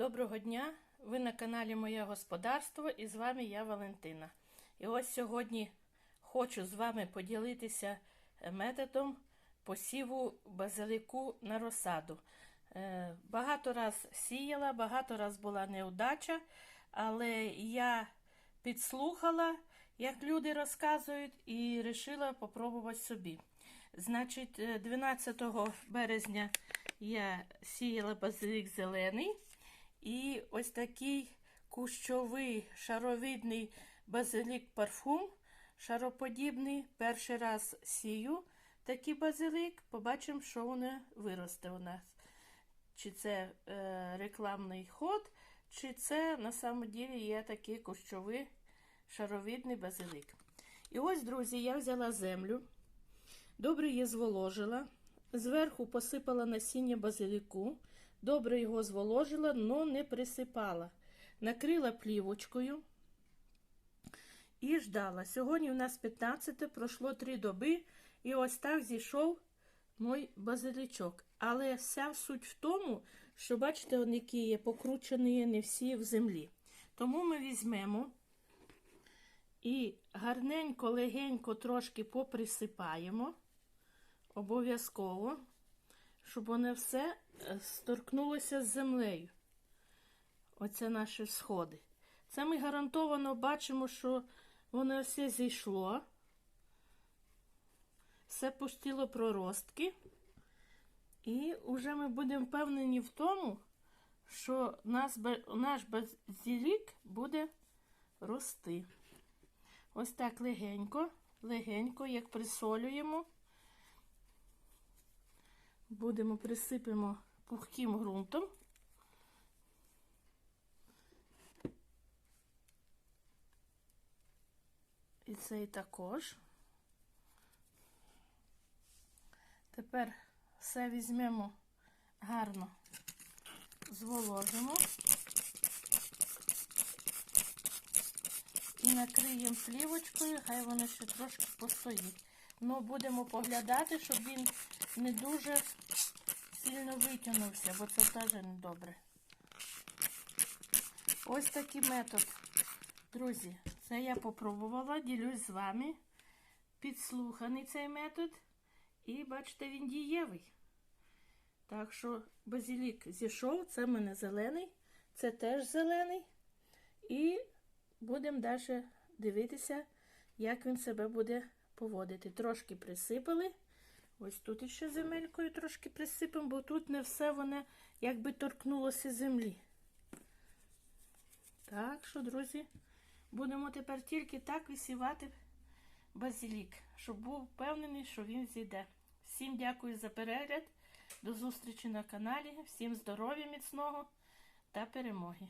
Доброго дня! Ви на каналі Моє Господарство і з вами я Валентина. І ось сьогодні хочу з вами поділитися е, методом посіву базилику на розсаду. Е, Багато раз сіяла, багато раз була неудача, але я підслухала, як люди розказують, і вирішила попробувати собі. Значить, е, 12 березня я сіяла базилик зелений. І ось такий кущовий шаровидний базилік парфум, шароподібний. Перший раз сію такий базилик. Побачимо, що воно виросте у нас. Чи це е, рекламний ход, чи це на самом ділі є такий кущовий шаровидний базилик. І ось, друзі, я взяла землю, добре її зволожила, зверху посипала насіння базилику. Добре його зволожила, но не присипала. Накрила плівочкою і ждала. Сьогодні у нас 15, пройшло 3 доби, і ось так зійшов мій базилічок. Але вся суть в тому, що, бачите, вони які є покручені не всі в землі. Тому ми візьмемо і гарненько, легенько трошки поприсипаємо. Обов'язково щоб воно все сторкнулося з землею. Оце наші сходи. Це ми гарантовано бачимо, що воно все зійшло, все пустило проростки. І вже ми будемо впевнені в тому, що нас, наш базилік буде рости. Ось так легенько, легенько, як присолюємо будемо присипемо пухким ґрунтом. І цей також. Тепер все візьмемо гарно, зволожимо і накриємо плівочкою, хай воно ще трошки постоїть. Ну, будемо поглядати, щоб він не дуже сильно витягнувся, бо це теж не добре. Ось такий метод. Друзі, це я попробувала, ділюсь з вами. Підслуханий цей метод. І бачите, він дієвий. Так що базилік зійшов, це в мене зелений, це теж зелений. І будемо далі дивитися, як він себе буде поводити. Трошки присипали. Ось тут ще земелькою трошки присипемо, бо тут не все воно якби торкнулося землі. Так що, друзі, будемо тепер тільки так висівати базилік, щоб був впевнений, що він зійде. Всім дякую за перегляд. До зустрічі на каналі. Всім здоров'я міцного та перемоги!